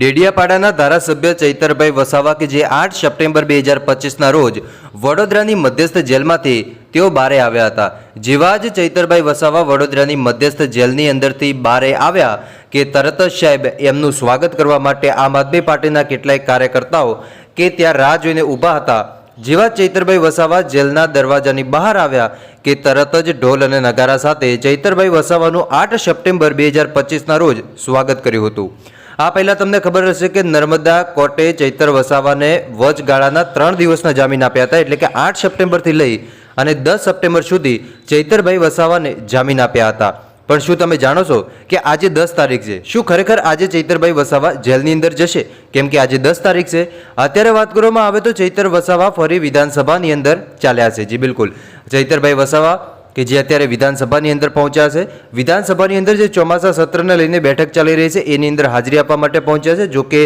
ડેડિયાપાડાના ધારાસભ્ય ચૈતરભાઈ વસાવા કે જે આઠ સપ્ટેમ્બર બે હજાર પચીસના રોજ વડોદરાની મધ્યસ્થ જેલમાંથી તેઓ બારે આવ્યા હતા. જેવા જ ચૈતરભાઈ વસાવા વડોદરાની મધ્યસ્થ જેલની અંદરથી બારે આવ્યા કે તરત જ સાહેબ, એમનું સ્વાગત કરવા માટે આમ આદમી પાર્ટીના કેટલાય કાર્યકર્તાઓ કે ત્યાં રાહ જોઈને ઊભા હતા. જેવા ચૈતરભાઈ વસાવા જેલના દરવાજાની બહાર આવ્યા કે તરત જ ઢોલ અને નગારા સાથે ચૈતરભાઈ વસાવાનું આઠ સપ્ટેમ્બર બે હજાર પચીસના રોજ સ્વાગત કર્યું હતું. આ પહેલાં તમને ખબર હશે કે નર્મદા કોર્ટે ચૈતર વસાવાને વચગાળાના ત્રણ દિવસના જામીન આપ્યા હતા, એટલે કે આઠ સપ્ટેમ્બરથી લઈ અને દસ સપ્ટેમ્બર સુધી ચૈતરભાઈ વસાવાને જામીન આપ્યા હતા. પણ શું તમે જાણો છો કે આજે દસ તારીખ છે? શું ખરેખર આજે ચૈતરભાઈ વસાવા જેલની અંદર જશે? કેમ કે આજે દસ તારીખ છે. અત્યારે વાત કરવામાં આવે તો ચૈતર વસાવા ફરી વિધાનસભાની અંદર ચાલ્યા છે. જી બિલકુલ. ચૈતરભાઈ વસાવા કે જે અત્યારે વિધાનસભાની અંદર પહોંચ્યા છે. વિધાનસભાની અંદર જે ચોમાસા સત્રને લઈને બેઠક ચાલી રહી છે, એની અંદર હાજરી આપવા માટે પહોંચ્યા છે. જો કે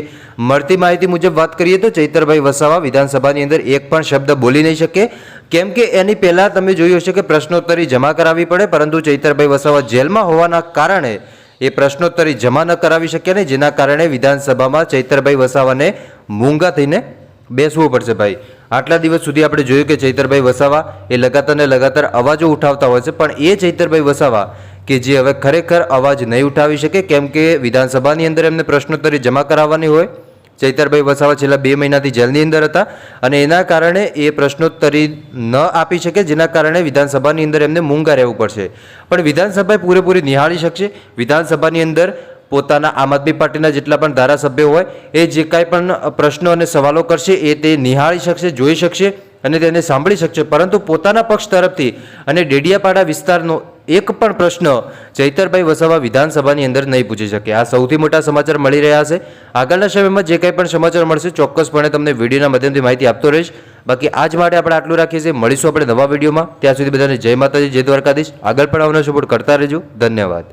મળતી માહિતી મુજબ વાત કરીએ તો ચૈતરભાઈ વસાવા વિધાનસભાની અંદર એક પણ શબ્દ બોલી નહીં શકે. કેમ કે એની પહેલાં તમે જોયું હશે કે પ્રશ્નોત્તરી જમા કરાવવી પડે, પરંતુ ચૈતરભાઈ વસાવા જેલમાં હોવાના કારણે એ પ્રશ્નોત્તરી જમા ન કરાવી શક્યા ને જેના કારણે વિધાનસભામાં ચૈતરભાઈ વસાવાને મૂંગા થઈને બેસવું પડશે ભાઈ. આટલા દિવસ સુધી આપણે જોયું કે ચૈતરભાઈ વસાવા એ લગાતાર ને લગાતાર અવાજો ઉઠાવતા હોય છે, પણ એ ચૈતરભાઈ વસાવા કે જે હવે ખરેખર અવાજ નહીં ઉઠાવી શકે, કેમ કે વિધાનસભાની અંદર એમને પ્રશ્નોત્તરી જમા કરાવવાની હોય. ચૈતરભાઈ વસાવા છેલ્લા બે મહિનાથી જેલની અંદર હતા અને એના કારણે એ પ્રશ્નોત્તરી ન આપી શકે, જેના કારણે વિધાનસભાની અંદર એમને મૂંગા રહેવું પડશે. પણ વિધાનસભાએ પૂરેપૂરી નિહાળી શકશે. વિધાનસભાની અંદર પોતાના આમ આદમી પાર્ટીના જેટલા પણ ધારાસભ્યો હોય, એ જે કાંઈ પણ પ્રશ્નો અને સવાલો કરશે, એ તે નિહાળી શકશે, જોઈ શકશે અને તેને સાંભળી શકશે. પરંતુ પોતાના પક્ષ તરફથી અને ડેડિયાપાડા વિસ્તારનો એક પણ પ્રશ્ન ચૈતરભાઈ વસાવા વિધાનસભાની અંદર નહીં પૂછી શકે. આ સૌથી મોટા સમાચાર મળી રહ્યા છે. આગળના સમયમાં જે કંઈ પણ સમાચાર મળશે, ચોક્કસપણે તમને વિડીયોના માધ્યમથી માહિતી આપતો રહીશ. બાકી આજ માટે આપણે આટલું રાખીએ છીએ. મળીશું આપણે નવા વિડીયોમાં. ત્યાં સુધી બધાને જય માતાજી, જય દ્વારકાધીશ. આગળ પણ આવવાનો સપોર્ટ કરતા રહેજો. ધન્યવાદ.